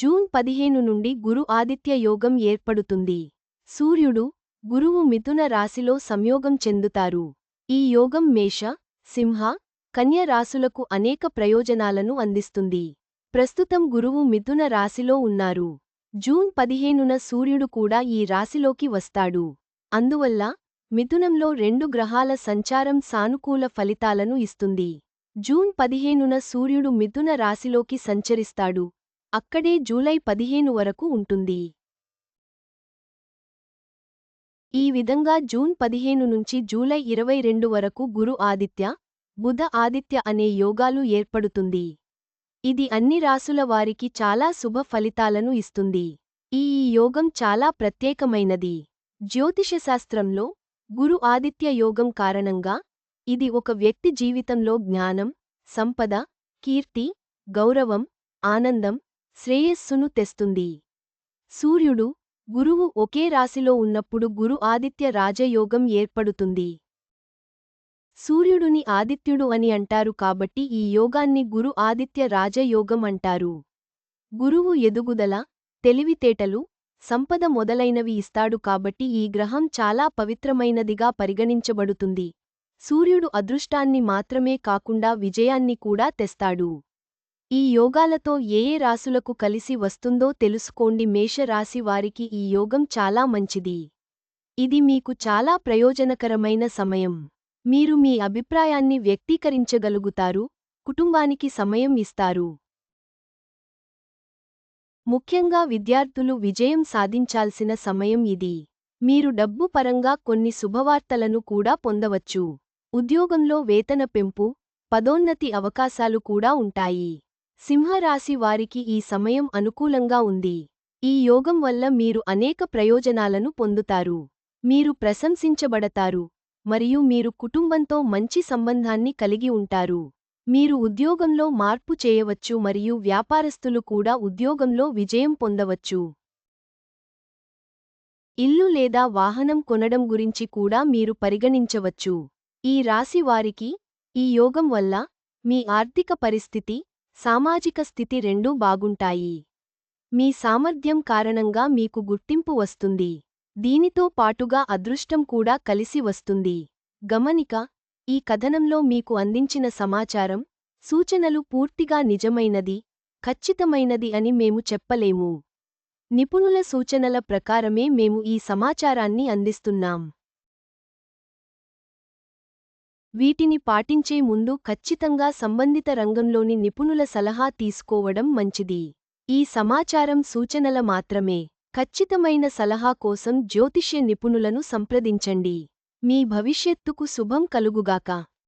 June పదిహేను నుండి గురు ఆదిత్య యోగం ఏర్పడుతుంది. సూర్యుడు గురువు మిథున రాశిలో సంయోగం చెందుతారు. ఈ యోగం మేష సింహ కన్య రాసులకు అనేక ప్రయోజనాలను అందిస్తుంది. ప్రస్తుతం గురువు మిథున రాశిలో ఉన్నారు. జూన్ పదిహేనున సూర్యుడు కూడా ఈ రాశిలోకి వస్తాడు. అందువల్ల మిథునంలో రెండు గ్రహాల సంచారం సానుకూల ఫలితాలను ఇస్తుంది. జూన్ పదిహేనున సూర్యుడు మిథున రాశిలోకి సంచరిస్తాడు. అక్కడే జూలై పదిహేను వరకు ఉంటుంది. ఈ విధంగా జూన్ పదిహేను నుంచి జూలై ఇరవై రెండు వరకు గురు ఆదిత్య బుధ ఆదిత్య అనే యోగాలు ఏర్పడుతుంది. ఇది అన్ని రాసుల వారికి చాలా శుభ ఫలితాలను ఇస్తుంది. ఈ ఈ యోగం చాలా ప్రత్యేకమైనది. జ్యోతిషశాస్త్రంలో గురు ఆదిత్య యోగం కారణంగా ఇది ఒక వ్యక్తి జీవితంలో జ్ఞానం సంపద కీర్తి గౌరవం ఆనందం శ్రేయస్సును తెస్తుంది. సూర్యుడు గురువు ఒకే రాశిలో ఉన్నప్పుడు గురు ఆదిత్య రాజయోగం ఏర్పడుతుంది. సూర్యుడుని ఆదిత్యుడు అని అంటారు కాబట్టి ఈ యోగాన్ని గురు ఆదిత్య రాజయోగం అంటారు. గురువు ఎదుగుదల తెలివితేటలు సంపద మొదలైనవి ఇస్తాడు కాబట్టి ఈ గ్రహం చాలా పవిత్రమైనదిగా పరిగణించబడుతుంది. సూర్యుడు అదృష్టాన్ని మాత్రమే కాకుండా విజయాన్ని కూడా తెస్తాడు. ఈ యోగాలతో ఏ ఏ రాసులకు కలిసి వస్తుందో తెలుసుకోండి. మేషరాశి వారికి ఈ యోగం చాలా మంచిది. ఇది మీకు చాలా ప్రయోజనకరమైన సమయం. మీరు మీ అభిప్రాయాన్ని వ్యక్తీకరించగలుగుతారు. కుటుంబానికి సమయం ఇస్తారు. ముఖ్యంగా విద్యార్థులు విజయం సాధించాల్సిన సమయం ఇది. మీరు డబ్బు పరంగా కొన్ని శుభవార్తలను కూడా పొందవచ్చు. ఉద్యోగంలో వేతన పెంపు పదోన్నతి అవకాశాలు కూడా ఉంటాయి. సింహరాశి వారికి ఈ సమయం అనుకూలంగా ఉంది. ఈ యోగం వల్ల మీరు అనేక ప్రయోజనాలను పొందుతారు. మీరు ప్రశంసించబడతారు. మరియు మీరు కుటుంబంతో మంచి సంబంధాన్ని కలిగి ఉంటారు. మీరు ఉద్యోగంలో మార్పు చేయవచ్చు మరియు వ్యాపారస్తులు కూడా ఉద్యోగంలో విజయం పొందవచ్చు. ఇల్లు లేదా వాహనం కొనడం గురించి కూడా మీరు పరిగణించవచ్చు. ఈ రాశి వారికి ఈ యోగం వల్ల మీ ఆర్థిక పరిస్థితి సామాజిక స్థితి రెండూ బాగుంటాయి. మీ సామర్థ్యం కారణంగా మీకు గుర్తింపు వస్తుంది. దీనితో పాటుగా అదృష్టం కూడా కలిసి వస్తుంది. గమనిక ఈ కథనంలో మీకు అందించిన సమాచారం సూచనలు పూర్తిగా నిజమైనది ఖచ్చితమైనది అని మేము చెప్పలేము. నిపుణుల సూచనల ప్రకారమే మేము ఈ సమాచారాన్ని అందిస్తున్నాం. వీటిని పాటించే ముందు ఖచ్చితంగా సంబంధిత రంగంలోని నిపుణుల సలహా తీసుకోవడం మంచిది. ఈ సమాచారం సూచనల మాత్రమే. ఖచ్చితమైన సలహా కోసం జ్యోతిష్య నిపుణులను సంప్రదించండి. మీ భవిష్యత్తుకు శుభం కలుగుగాక.